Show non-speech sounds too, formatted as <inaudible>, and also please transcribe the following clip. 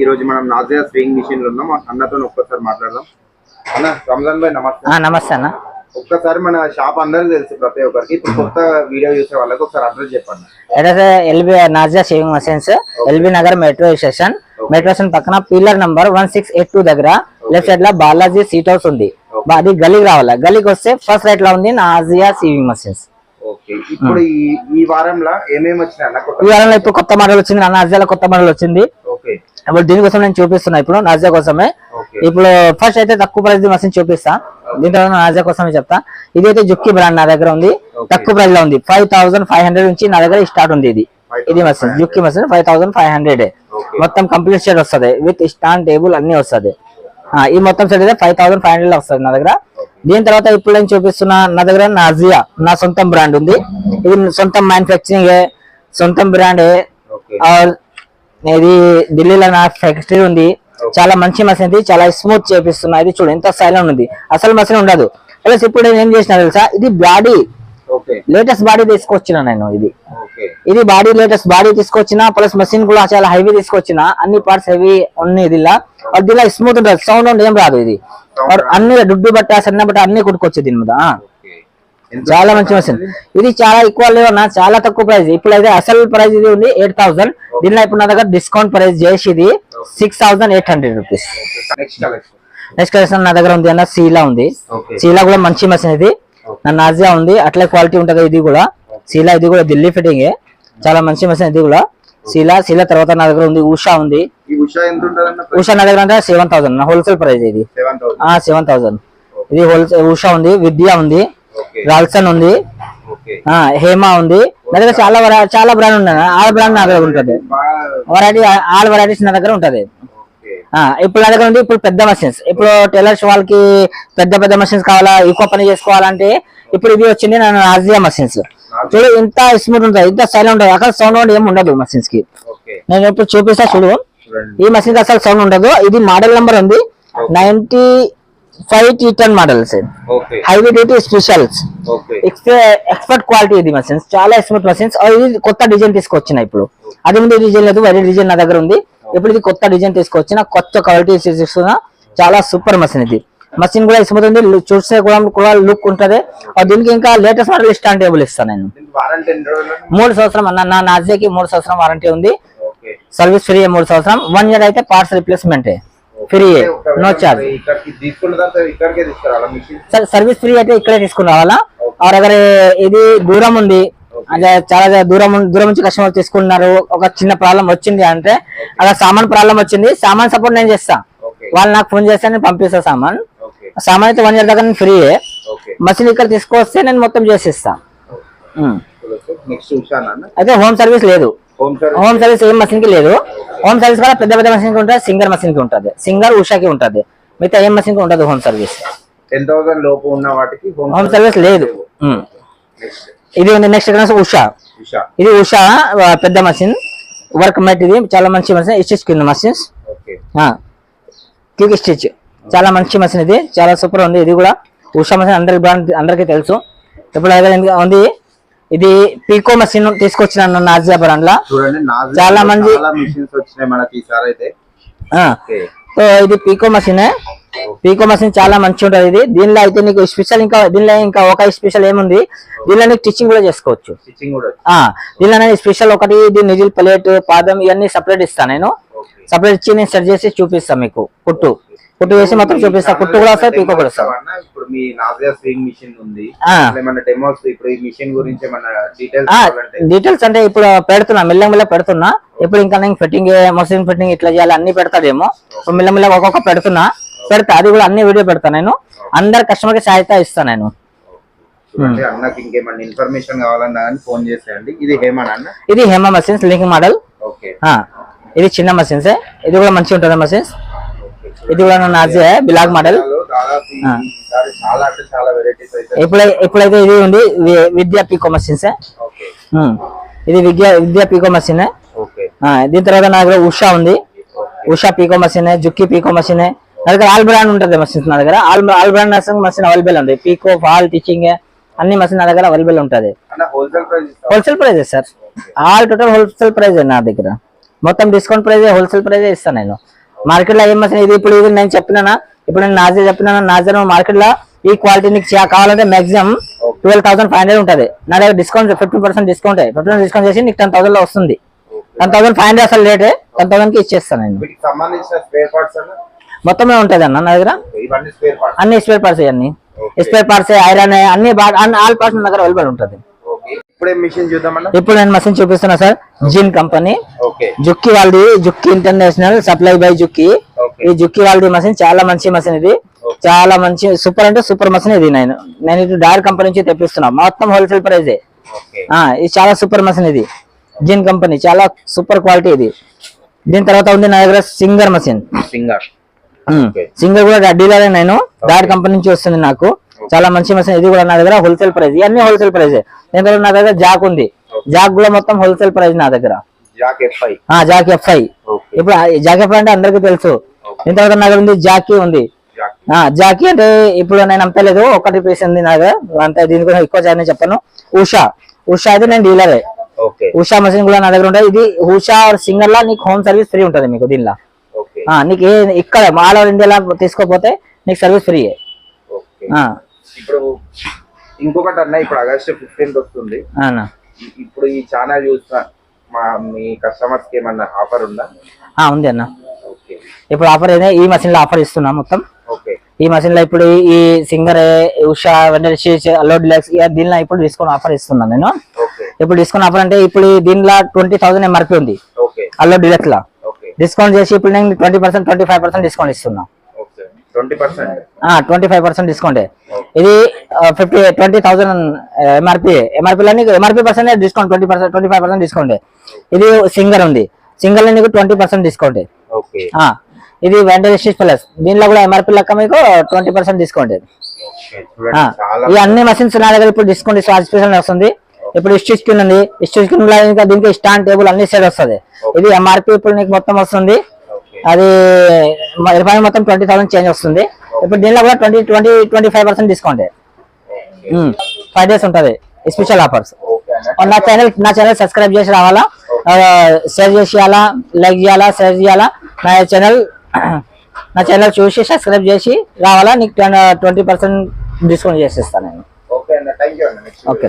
ఈ రోజు మనం నాజియా స్వింగ్ మిషన్లో ఉన్నాం అన్నతో ఒక్కసారి మాట్లాడదాం. అన్న రంజాన్ భాయ్ నమస్తే. నమస్తే అన్న. ఒక్కసారి మన షాప్ అందరికి తెలుసు ప్రతి ఒక్కరికి. ఇప్పుడు కొత్త వీడియో చూసే వాళ్ళకి ఒకసారి అడ్రస్ చెప్పండి. Address LB Nazia shaving machines LB Nagar metro station. Metro station పక్కన pillar number one six eight two దగ్గర. లెఫ్ట్ సైడ్లో బాలాజీ సీట్ హౌస్ ఉంది. అది గలీకి రావాలి? గలీకి వస్తే ఫస్ట్ రైట్లో ఉంది నాజియా షేవింగ్ మషిన్స్. ఇప్పుడు ఈ వారంలో ఏమేమి వచ్చినాయి ఈ వారంలో ఇప్పుడు కొత్త మోడల్ వచ్చింది నాజియాలో కొత్త మోడల్ వచ్చింది. ఇప్పుడు దీనికోసం నేను చూపిస్తున్నా. ఇప్పుడు నాజియా కోసమే. ఇప్పుడు ఫస్ట్ అయితే తక్కువ ప్రైస్ మషిన్ చూపిస్తా. దీని తర్వాత నాజియా కోసమే చెప్తా. ఇది అయితే జుక్కి బ్రాండ్ నా దగ్గర ఉంది. తక్కువ ప్రైస్లో ఉంది. ఫైవ్ థౌసండ్ ఫైవ్ హండ్రెడ్ నుంచి నా దగ్గర స్టార్ట్ ఉంది ఇది. ఇది machine Juki machine five thousand five hundred మొత్తం కంప్లీట్ సెట్ వస్తుంది. విత్ స్టాండ్ టేబుల్ అన్ని వస్తుంది. ఈ మొత్తం సెట్ అయితే ఫైవ్ థౌసండ్ ఫైవ్ హండ్రెడ్ వస్తుంది నా దగ్గర. దీని తర్వాత ఇప్పుడు నేను చూపిస్తున్నా నా దగ్గర నాజియా నా సొంతం బ్రాండ్ ఉంది. ఇది సొంతం మ్యానుఫ్యాక్చరింగ్ సొంతం బ్రాండ్ ఇది ఢిల్లీలో నా ఫ్యాక్టరీ ఉంది. చాలా మంచి మసీన్ ఇది చాలా స్మూత్ చేపిస్తున్నా ఇది చూడు ఎంత సైలెంట్ ఉంది. అసలు మసీన్ ఉండదు. ప్లస్ ఇప్పుడు నేను ఏం చేసిన తెలుసా? ఇది బాడీ లేటెస్ట్ బాడీ తీసుకొచ్చిన నేను ఇది. ఇది బాడీ లేటెస్ట్ బాడీ తీసుకొచ్చిన ప్లస్ మషిన్ కూడా చాలా హెవీ తీసుకొచ్చిన అన్ని పార్ట్స్ హెవీ ఉన్నాయి దీనిలో అది దీనిలో స్మూత్ ఉంటుంది సౌండ్ ఏం రాదు ఇది. అన్ని దుడ్డు బట్ట సన్న బట్ట అన్ని కుట్టుకోవచ్చు దీని మీద. చాలా మంచి మషిన్ ఇది చాలా ఎక్కువ లేవన్నా చాలా తక్కువ ప్రైస్ ఇప్పుడు అయితే అసలు ప్రైస్ ఇది ఉంది ఎయిట్ థౌసండ్ దీనిలో ఇప్పుడు నా దగ్గర డిస్కౌంట్ ప్రైస్ చేసి ఇది six thousand eight hundred rupees next collection నా దగ్గర ఉంది అన్న సీలా ఉంది. సీలా కూడా మంచి మషిన్ ఇది. నా నాజియా ఉంది. అట్లే క్వాలిటీ ఉంటది ఇది కూడా. సీలా ఇది కూడా ఢిల్లీ ఫిట్టింగ్ చాలా మంచి మషిన్ ఇది కూడా. సీలా సీలా తర్వాత నా దగ్గర ఉంది ఉషా ఉంది. ఉషా నా దగ్గర అంటే సెవెన్ థౌసండ్ హోల్సేల్ ప్రైస్ ఇది. సెవెన్ థౌసండ్ ఇది హోల్సేల్ ఉషా ఉంది విద్య ఉంది రాల్సన్ ఉంది. హేమా ఉంది. నా దగ్గర చాలా చాలా బ్రాండ్ ఉన్నాయి. ఆల్ బ్రాండ్ నా దగ్గర ఉంటది. వెరైటీ ఆల్ వెరైటీస్ నా దగ్గర ఉంటది. ఇప్పుడు నా దగ్గర ఉంది ఇప్పుడు పెద్ద మషిన్స్ ఇప్పుడు టైలర్స్ వాళ్ళకి పెద్ద పెద్ద మషిన్స్ కావాలా? ఎక్కువ పని చేసుకోవాలంటే ఇప్పుడు ఇది వచ్చింది నా ఆజియా మషిన్స్ చూడు ఇంత స్మూత్ ఉంటుంది. ఇంత సైలెంట్ ఉంటుంది. అక్కడ సౌండ్ ఏమి ఉండదు మషిన్స్కి. నేను ఇప్పుడు చూపిస్తా చూడు. ఈ మషిన్కి అసలు సౌండ్ ఉండదు. ఇది మోడల్ నెంబర్ ఉంది. Ninety five T ten models heavy duty specials expert quality ఇది మషిన్స్ చాలా స్మూత్ మషిన్స్ ఇది కొత్త డిజైన్ తీసుకొచ్చిన ఇప్పుడు. అది ముందు డిజైన్ లేదు వేరే డిజైన్ నా దగ్గర ఉంది. ఇప్పుడు ఇది కొత్త డిజైన్ తీసుకొచ్చిన కొత్త క్వాలిటీ తీసుకున్న చాలా సూపర్ మషిన్ ఇది. మషిన్ కూడా లు- చూస్తే కూడా కూడా లుక్ ఉంటది. దీనికి ఇంకా లేటెస్ట్ మోడల్ స్టాండ్ టేబుల్ ఇస్తాను నేను. మూడు సంవత్సరం అన్న నా నాజియాకి మూడు సంవత్సరం వారంటీ ఉంది. సర్వీస్ ఫ్రీ మూడు సంవత్సరం. వన్ ఇయర్ అయితే parts replacement free. No charge service free? అయితే ఇక్కడే తీసుకుని రావాలా ఆర్ అగర్ ఇది దూరం ఉంది. అదే చాలా దూరం దూరం నుంచి కస్టమర్ తీసుకున్నారు. ఒక చిన్న ప్రాబ్లం వచ్చింది అంటే అక్కడ సామాన్ ప్రాబ్లం వచ్చింది. సామాన్ సపోర్ట్ నేను చేస్తా. వాళ్ళు నాకు ఫోన్ చేస్తే నేను పంపిస్తా సామాన్. సామాన్ అయితే వన్ ఇయర్ దాకా నేను ఫ్రీ ఓకే మసీన్ ఇక్కడ తీసుకొస్తే నేను మొత్తం చేసిస్తా. అయితే హోమ్ సర్వీస్ లేదు. హోమ్ సర్వీస్ ఏం మషిన్కి లేదు. హోమ్ సర్వీస్ కూడా పెద్ద పెద్ద మషిన్కి ఉంటుంది సింగర్ మషిన్కి ఉంటుంది. సింగర్ ఉషాకి ఉంటుంది. మిగతా ఏం మషిన్కి ఉంటుంది హోమ్ సర్వీస్ టెన్ థౌసండ్ లోపు ఉన్న వాటికి హోమ్ సర్వీస్ లేదు. నెక్స్ట్ ఇది ఉంది నెక్స్ట్ వచ్చేసి ఉషా. ఉషా. ఇది ఉషా పెద్ద మషిన్ వర్క్ మ్యాట్ ఇది చాలా మంచి మషిన్ స్టిచ్ కింద మషిన్స్ ఓకే క్లిక్ స్టిచ్ చాలా మంచి మషిన్ ఇది. చాలా సూపర్ ఉంది. ఇది కూడా ఉషా మషిన్ అందరికి బ్రాండ్ అందరికీ తెలుసు. ఇప్పుడు ఉంది ఇది పీకో మషిన్ తీసుకొచ్చిన నాజియా బ్రాండ్ లా చాలా మంది- చాలా మిషన్స్ వచ్చినాయి మనకి ఈసారి అయితే. ఆ, ఓకే. సో ఇది పీకో మషిన్ పీకో మషిన్ చాలా మంచి ఉంటుంది ఇది. దీనిలో అయితే నీకు స్పెషల్ ఇంకా దీనిలో ఇంకా ఒక స్పెషల్ ఏముంది? దీనిలో నీకు స్టిచ్చింగ్ కూడా చేసుకోవచ్చు. దీనిలో స్పెషల్ ఒకటి ఇది నిజిల్ ప్లేట్ పాదం ఇవన్నీ సపరేట్ ఇస్తాను నేను. సపరేట్ ఇచ్చి నేను సెట్ చేసి చూపిస్తాను మీకు. కుట్టు. కుట్టు వేసి మొత్తం చూపిస్తా. కుట్టు కూడా వస్తాయి పీకో కూడా వస్తాయి ఇప్పుడు మీ నాజియా స్వింగ్ మిషన్ ఉంది. ఏమన్నా డెమోస్ ఇప్పుడు ఈ మిషన్ గురించి ఏమన్నా డీటెయిల్స్ డీటెయిల్స్ అంటే ఇప్పుడు పెడుతున్నా మెల్ల మెల్ల పెడుతున్నా. ఇప్పుడు ఇంకా నేను ఫిట్టింగ్ మోషన్ ఫిట్టింగ్ ఇట్లా చేయాలి అన్ని పెడతాడేమో. మెల్ల మెల్ల ఒక్కొక్క పెడుతున్నా. పెడతా అది కూడా అన్ని వీడియో పెడతా నేను. అందరు కస్టమర్కి సహాయత ఇస్తాను నేను. చూడండి అన్నకి ఇంకేమన్నా ఇన్ఫర్మేషన్ కావాలన్నా కానీ ఫోన్ చేసేయండి. ఇది అన్న ఇది హేమ మషిన్స్ లింక్ మోడల్ ఇది చిన్న మషిన్స్ ఇది కూడా మంచిగా ఉంటుంది మషిన్స్ ఇది కూడా నాజే బిలాగ్ మోడల్. ఇప్పుడు ఇప్పుడైతే ఇది ఉంది విద్యా పీకో మషిన్స్ ఓకే. ఇది విద్యా విద్యా పీకో మషిన్ దీని తర్వాత నా దగ్గర ఉషా ఉంది. Usha pico machine Juki pico machine నా దగ్గర ఆల్ బ్రాండ్ ఉంటుంది మషిన్స్ నా దగ్గర. All all brand machine available ఉంది. పీకో ఫాల్ టీచింగ్ అన్ని మషిన్ నా దగ్గర అవైలబుల్ ఉంటుంది. Wholesale price sir all total wholesale price నా దగ్గర. మొత్తం డిస్కౌంట్ ప్రైస్ హోల్సేల్ ప్రైస్ ఇస్తాను నేను. మార్కెట్లో ఏం ఇది ఇప్పుడు ఇది నేను చెప్పినా ఇప్పుడు నేను నాజర్ చెప్పినా నాజర్ మార్కెట్లో ఈ క్వాలిటీ నీకు కావాలంటే maximum twelve thousand five hundred ఉంటుంది. నా దగ్గర discount fifteen percent discount fifteen discount చేసి నీకు టెన్ థౌసండ్లో వస్తుంది. టెన్ థౌసండ్ ఫైవ్ హండ్రెడ్ అసలు రేటే టెన్ థౌసండ్కి ఇచ్చేస్తాను నేను. మొత్తమే ఉంటుంది అన్న నా దగ్గర. అన్ని స్పేర్ పార్ట్స్ అన్ని. స్పేర్ పార్ట్స్ ఐరన్ అన్ని ఆల్ పార్ట్స్ నా దగ్గర అవైలబుల్ ఉంటుంది. ఇప్పుడే మిషన్ చూద్దామన్నా? ఇప్పుడు నేను మసీన్ చూపిస్తున్నా సార్. జిన్ కంపెనీ జుక్కి వాళ్ళది Juki international supply by Juki. ఈ జుక్కి వాళ్ళది మసీన్ చాలా మంచి మసీన్ ఇది. చాలా మంచి సూపర్ అంటే సూపర్ మసీన్ ఇది నేను. నేను ఇది డైర్ కంపెనీ నుంచి తెప్పిస్తున్నా. మొత్తం హోల్సేల్ ప్రైజే ఇది చాలా సూపర్ మసీన్ ఇది. జిన్ కంపెనీ చాలా సూపర్ క్వాలిటీ ఇది. దీని తర్వాత ఉంది నా దగ్గర సింగర్ మసీన్ సింగర్. సింగర్ కూడా డీలర్ నేను. డైర్ కంపెనీ నుంచి వస్తుంది నాకు. చాలా మంచి మసీన్ ఇది కూడా నా దగ్గర హోల్సేల్ ప్రైస్ ఇవన్నీ హోల్సేల్ ప్రైస్ తర్వాత నా దగ్గర జాక్ ఉంది. జాక్ కూడా మొత్తం హోల్సేల్ ప్రైస్ నా దగ్గర. జాక్ ఎఫ్ఐ ఇప్పుడు జాక్ ఎఫ్ఐ అంటే అందరికీ తెలుసు. తర్వాత నా దగ్గర ఉంది జాకీ ఉంది. జాక్. ఆ జాకీ అంటే ఇప్పుడు నేను అమ్మలేదు ఒకటి పీస్ ఉంది నా దగ్గర. అంతే దీని గురించి ఎక్కువ చాలా చెప్పాను. ఉషా. ఉషా అయితే నేను డీలరే ఉషా మషిన్ కూడా నా దగ్గర ఉంటుంది ఇది ఉషా సింగర్ లా నీకు హోమ్ సర్వీస్ ఫ్రీ ఉంటుంది మీకు దీనిలో. నీకు ఇక్కడ ఆల్ ఓవర్ ఇండియాలో తీసుకోపోతే నీకు సర్వీస్ ఫ్రీ ఓకే ఇప్పుడు ఇంకొకటి అన్న ఇప్పుడు ఆగస్ట్ ఫిఫ్టీన్త్ వస్తుంది. ఇప్పుడు ఈ ఛానల్ చూసిన మా మీ కస్టమర్స్కి ఏమన్నా ఆఫర్ ఉందా? ఉంది అన్న. ఇప్పుడు ఆఫర్ ఏదే? ఈ మషిన్లో ఆఫర్ ఇస్తున్నాం మొత్తం. ఈ మషిన్లో ఇప్పుడు ఈ సింగర్ ఉషా వెంటనే అల్లో డిలక్స్ దీనిలో ఇప్పుడు డిస్కౌంట్ ఆఫర్ ఇస్తున్నాను నేను. ఇప్పుడు డిస్కౌంట్ ఆఫర్ అంటే ఇప్పుడు దీనిలో ట్వంటీ థౌసండ్ ఎంఆర్పి ఉంది. అల్లో డిలక్స్ లా డిస్కౌంట్ చేసి ఇప్పుడు నేను twenty percent twenty five percent discount ఇస్తున్నా. Okay twenty five percent discount. ఇది fifty twenty thousand MRP MRP లో నీకు MRP percent discount twenty percent twenty five percent discount. ఇది సింగర్ ఉంది. సింగర్లో నీకు ట్వంటీ పర్సెంట్ డిస్కౌంట్. ఇది వెంటనే ప్లస్ దీనిలో కూడా ఎంఆర్పి లెక్క మీకు ట్వంటీ పర్సెంట్ డిస్కౌంట్. ఈ అన్ని మషిన్స్ నా దగ్గర ఇప్పుడు డిస్కౌంట్ స్పెషల్ వస్తుంది. ఇప్పుడు ఇష్యూ స్కిన్ ఉంది. ఇష్యూ స్కిన్ ఇంకా దీనికి స్టాండ్ టేబుల్ అన్ని సైడ్ వస్తుంది. ఇది ఎంఆర్పి ఇప్పుడు నీకు మొత్తం వస్తుంది. అది రూపాయలు మొత్తం ట్వంటీ థౌసండ్ చేంజ్ వస్తుంది. ఇప్పుడు దీనిలో కూడా twenty twenty twenty five percent discount five days ఉంటుంది. స్పెషల్ ఆఫర్స్ నా ఛానల్ నా ఛానల్ సబ్స్క్రైబ్ చేసి రావాలా? షేర్ చేసేయాలా? లైక్ చేయాలా? షేర్ చేయాలా? నా ఛానల్ <clears throat> నా ఛానల్ చూసి సబ్స్క్రైబ్ చేసి రావాలా? నీకు ట్వంటీ పర్సెంట్ డిస్కౌంట్ చేసేస్తాను నేను. ఓకే